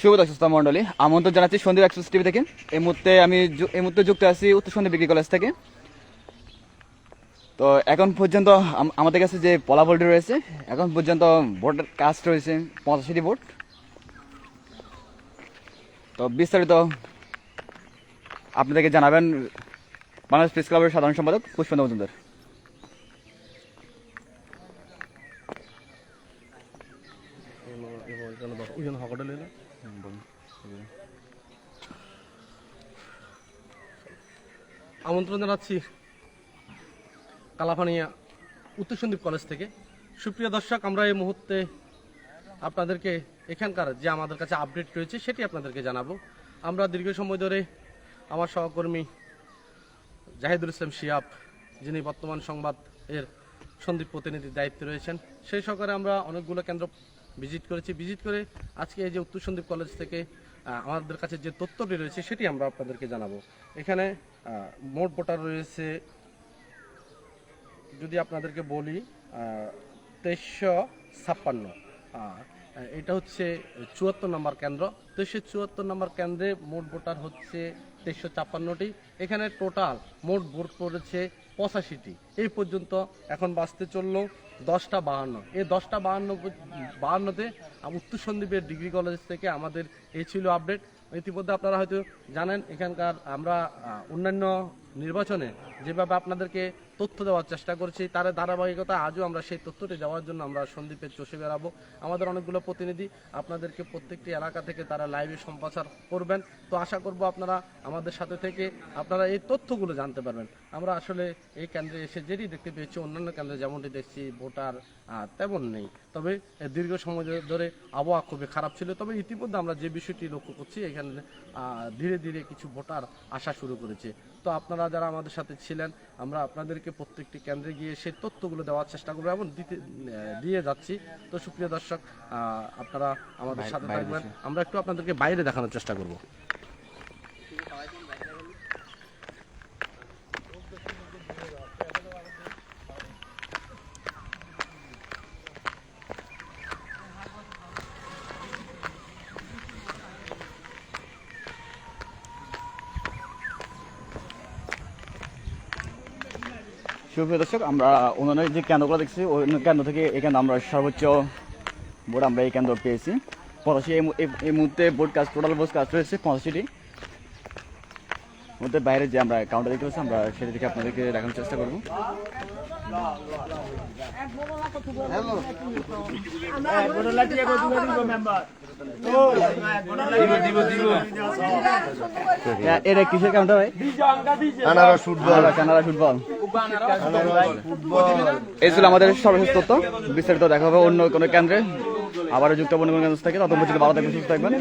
শুভ দর্শক মণ্ডলী, আমন্ত্রণ জানাচ্ছি সন্দীপ এক্সপ্রেস টিভি থেকে। এই মুহূর্তে আমি এই মুহূর্তে যুক্ত আছি উত্তর সন্দীপ ডিগ্রি কলেজ থেকে। তো এখন পর্যন্ত আমাদের কাছে যে ফলাফলটি রয়েছে, এখন পর্যন্ত ভোটের কাস্ট রয়েছে পঁচাশিটি ভোট তো বিস্তারিত আপনাদেরকে জানাবেন বাংলাদেশ প্রেস ক্লাবের সাধারণ সম্পাদক পুষ্পেন্দ্র মজুমদার। আমন্ত্রণ জানাচ্ছি কালাপানিয়া উত্তর সন্দীপ কলেজ থেকে। সুপ্রিয় দর্শক, আমরা এই মুহূর্তে আপনাদেরকে এখানকার যে আমাদের কাছে আপডেট রয়েছে, সেটি আপনাদেরকে জানাব। আমরা দীর্ঘ সময় ধরে আমার সহকর্মী জাহিদুল ইসলাম শিয়াব, যিনি বর্তমান সংবাদ এর সন্দীপ প্রতিনিধির দায়িত্বে রয়েছেন, সেই সহকারে আমরা অনেকগুলো কেন্দ্র ভিজিট করেছি। ভিজিট করে আজকে এই যে উত্তর সন্দীপ কলেজ থেকে আমাদের কাছে যে তথ্যটি রয়েছে সেটি আমরা আপনাদেরকে জানাব। এখানে মোট ভোটার রয়েছে, যদি আপনাদেরকে বলি তেইশশো ছাপ্পান্ন। এটা হচ্ছে চুয়াত্তর নম্বর কেন্দ্র। তো সে চুয়াত্তর নম্বর কেন্দ্রে মোট ভোটার হচ্ছে তেইশশো ছাপ্পান্নটি। এখানে টোটাল মোট ভোট পড়েছে পঁচাশিটি। এই পর্যন্ত এখন বাঁচতে চলল দশটা বাহান্ন। এই দশটা বাহান্ন বাহান্নতে উত্তর সন্দীপের ডিগ্রি কলেজ থেকে আমাদের এই ছিল আপডেট। ইতিমধ্যে আপনারা হয়তো জানেন, এখানকার আমরা অন্যান্য নির্বাচনে যেভাবে আপনাদেরকে তথ্য দেওয়ার চেষ্টা করছি। তার ধারাবাহিকতা আজও আমরা সেই তথ্যটি দেওয়ার জন্য আমরা সন্দীপে চষে বেড়াবো। আমাদের অনেকগুলো প্রতিনিধি আপনাদেরকে প্রত্যেকটি এলাকা থেকে তারা লাইভে সম্প্রচার করবেন। তো আশা করব আপনারা আমাদের সাথে থেকে আপনারা এই তথ্যগুলো জানতে পারবেন। আমরা আসলে এই কেন্দ্রে এসে যেটি দেখতে পেয়েছি, অন্যান্য কেন্দ্রে যেমনটি দেখছি, ভোটার তেমন নেই। তবে দীর্ঘ সময় ধরে আবহাওয়া খুবই খারাপ ছিল। তবে ইতিমধ্যে আমরা যে বিষয়টি লক্ষ্য করছি, এখানে ধীরে ধীরে কিছু ভোটার আসা শুরু করেছে। তো আপনারা যারা আমাদের সাথে ছিলেন, আমরা আপনাদেরকে প্রত্যেকটি কেন্দ্রে গিয়ে সেই তথ্যগুলো দেওয়ার চেষ্টা করব এবং দিতে দিয়ে যাচ্ছি। তো সুপ্রিয় দর্শক আহ, আপনারা আমাদের সাথে থাকবেন। আমরা একটু আপনাদেরকে বাইরে দেখানোর চেষ্টা করব। সুপ্রিয় দর্শক আমরা অন্যান্য যে কেন্দ্রগুলো দেখছি অন্য কেন্দ্র থেকে এখানে আমরা সর্বোচ্চ ভোট আমরা এই কেন্দ্র পেয়েছি। পঁচাশি এই এই- এই মুহূর্তে ভোট কাজ টোটাল ভোট কাজ রয়েছে পঁচাশিটি। মধ্যে বাইরে যে আমরা কাউন্টার দেখতে পাচ্ছি আমরা সেটা থেকে আপনাদেরকে দেখানোর চেষ্টা করব। এটা কিসের কাউন্টার ভাই? আনারস ফুটবল। Canada football. এই ছিল আমাদের সর্বশেষ তথ্য। বিস্তারিত দেখা হবে অন্য কোনো কেন্দ্রে। আবারও যুক্ত বন্ধু কোনো কেন্দ্র থেকে। তত পর্যন্ত ভালো থাকবেন সুস্থ থাকবেন।